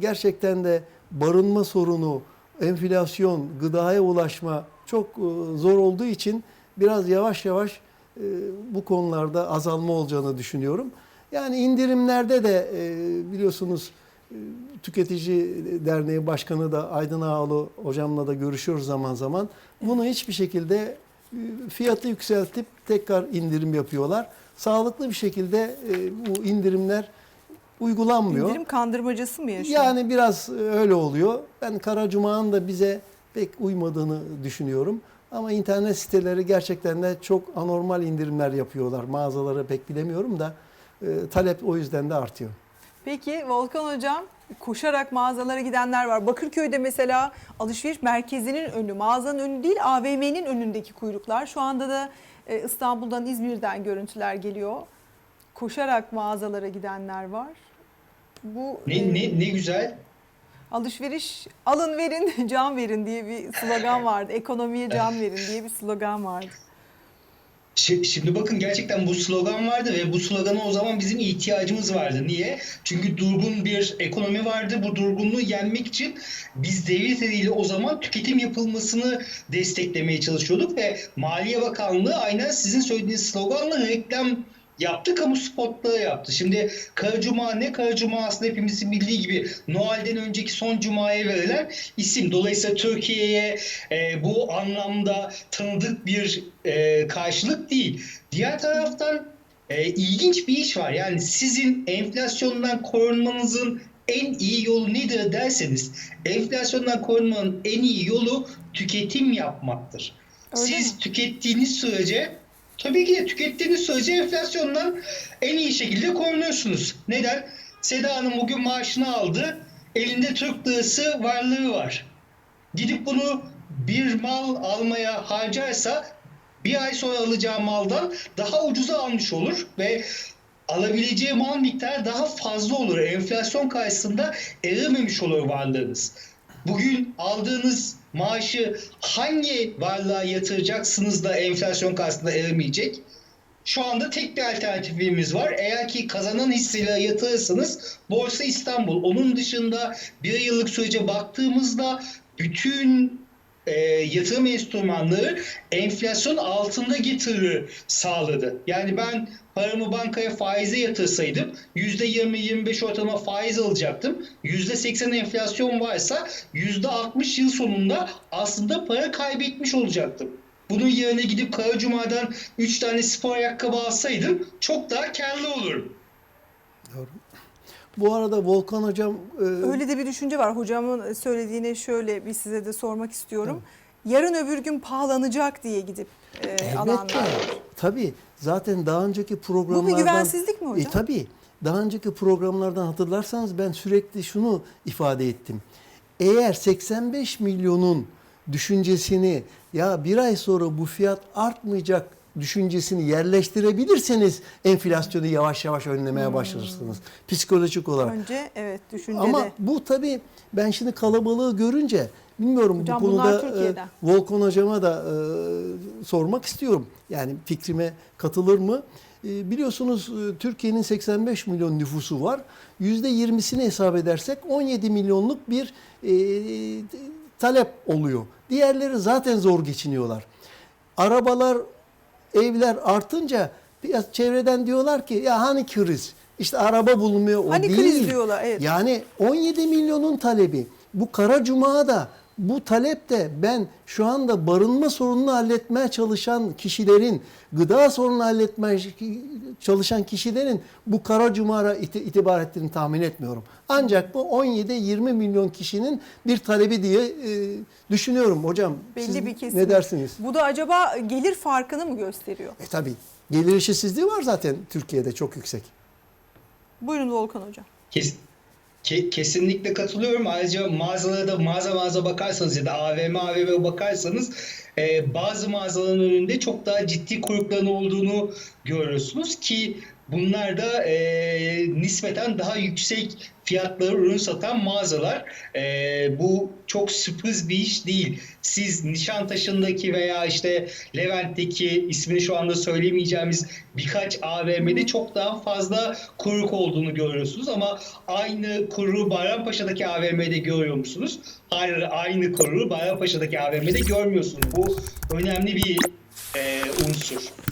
gerçekten de barınma sorunu, enflasyon, gıdaya ulaşma çok e, zor olduğu için biraz yavaş yavaş e, bu konularda azalma olacağını düşünüyorum. Yani indirimlerde de e, biliyorsunuz Tüketici Derneği Başkanı da Aydın Ağalı hocamla da görüşüyoruz zaman zaman. Bunu hiçbir şekilde fiyatı yükseltip tekrar indirim yapıyorlar. Sağlıklı bir şekilde bu indirimler uygulanmıyor. İndirim kandırmacası mı yaşıyor? Yani biraz öyle oluyor. Ben Kara Cuma'nın da bize pek uymadığını düşünüyorum. Ama internet siteleri gerçekten de çok anormal indirimler yapıyorlar. Mağazaları pek bilemiyorum da e, talep o yüzden de artıyor. Peki Volkan Hocam koşarak mağazalara gidenler var. Bakırköy'de mesela alışveriş merkezinin önü, mağazanın önü değil AVM'nin önündeki kuyruklar. Şu anda da e, İstanbul'dan, İzmir'den görüntüler geliyor. Koşarak mağazalara gidenler var. Bu Ne, e, ne, ne güzel. alışveriş alın verin, can verin diye bir slogan vardı. Ekonomiye can verin diye bir slogan vardı. Şi- Şimdi bakın gerçekten bu slogan vardı ve bu slogana o zaman bizim ihtiyacımız vardı. Niye? Çünkü durgun bir ekonomi vardı. Bu durgunluğu yenmek için biz devlet eliyle o zaman tüketim yapılmasını desteklemeye çalışıyorduk ve Maliye Bakanlığı aynen sizin söylediğiniz sloganla reklam yaptı, kamu spotları yaptı. Şimdi Kara Cuma ne? Kara Cuma aslında hepimizin bildiği gibi Noel'den önceki son Cuma'ya verilen isim. Dolayısıyla Türkiye'ye e, bu anlamda tanıdık bir e, karşılık değil. Diğer taraftan e, ilginç bir iş var. Yani sizin enflasyondan korunmanızın en iyi yolu nedir derseniz enflasyondan korunmanın en iyi yolu tüketim yapmaktır. Öyle Siz mi? tükettiğiniz sürece tabii ki de tükettiğiniz sürece enflasyondan en iyi şekilde korunuyorsunuz. Neden? Seda Hanım bugün maaşını aldı. Elinde Türk lirası varlığı var. Gidip bunu bir mal almaya harcarsa bir ay sonra alacağı maldan daha ucuza almış olur ve alabileceği mal miktarı daha fazla olur. Enflasyon karşısında erimemiş olur varlığınız. Bugün aldığınız maaşı hangi varlığa yatıracaksınız da enflasyon karşısında erimeyecek? Şu anda tek bir alternatifimiz var. Eğer ki kazanan hisseyle yatırırsanız Borsa İstanbul. Onun dışında bir yıllık sürece baktığımızda bütün e, yatırım enstrümanları enflasyon altında getiri sağladı. Yani ben paramı bankaya faize yatırsaydım %20-25 ortalama faiz alacaktım. %80 enflasyon varsa %60 yıl sonunda aslında para kaybetmiş olacaktım. Bunun yerine gidip Kara Cuma'dan 3 tane spor ayakkabı alsaydım çok daha karlı olurum. Doğru. Bu arada Volkan Hocam e, Öyle de bir düşünce var. Hocamın söylediğine şöyle bir size de sormak istiyorum. Yarın öbür gün pahalanacak diye gidip e, alanlar Elbette. var. Tabii. Zaten daha önceki programlardan... Bu bir güvensizlik mi hocam? E, tabii. Daha önceki programlardan hatırlarsanız ben sürekli şunu ifade ettim. Eğer 85 milyonun düşüncesini ya bir ay sonra bu fiyat artmayacak düşüncesini yerleştirebilirseniz enflasyonu yavaş yavaş önlemeye Hmm. başlarsınız. Psikolojik olarak. Önce evet düşüncede. Ama bu tabii ben şimdi kalabalığı görünce bilmiyorum Hocam bu konuda e, Volkan hocama da e, sormak istiyorum. Yani fikrime katılır mı? E, biliyorsunuz e, Türkiye'nin 85 milyon nüfusu var. %20'sini hesap edersek 17 milyonluk bir e, talep oluyor. Diğerleri zaten zor geçiniyorlar. Arabalar, evler artınca biraz çevreden diyorlar ki ya hani kriz? İşte araba bulunmuyor o Hani değil. kriz diyorlar, evet. Yani 17 milyonun talebi. Bu Kara Cuma'da bu talep de ben şu anda barınma sorununu halletmeye çalışan kişilerin, gıda sorununu halletmeye çalışan kişilerin bu Kara Cuma'ya iti- itibar ettiğini tahmin etmiyorum. Ancak bu 17-20 milyon kişinin bir talebi diye e, düşünüyorum hocam. belli Siz bir kesim. ne dersiniz? Bu da acaba gelir farkını mı gösteriyor? E tabi gelir eşitsizliği var zaten Türkiye'de çok yüksek. Buyurun Volkan hocam. Kes, ke- kesinlikle katılıyorum. Ayrıca mağazalara da mağaza mağaza bakarsanız ya da AVM AVM bakarsanız e, bazı mağazaların önünde çok daha ciddi kuyrukların olduğunu görüyorsunuz ki Bunlar da e, nispeten daha yüksek fiyatları ürün satan mağazalar. E, bu çok sürpriz bir iş değil. Siz Nişantaşı'ndaki veya işte Levent'teki ismini şu anda söylemeyeceğimiz birkaç AVM'de çok daha fazla kuyruk olduğunu görüyorsunuz ama aynı kuyruğu Bayrampaşa'daki AVM'de görüyor musunuz? Hayır, aynı kuyruğu Bayrampaşa'daki AVM'de görmüyorsunuz. Bu önemli bir e, unsur.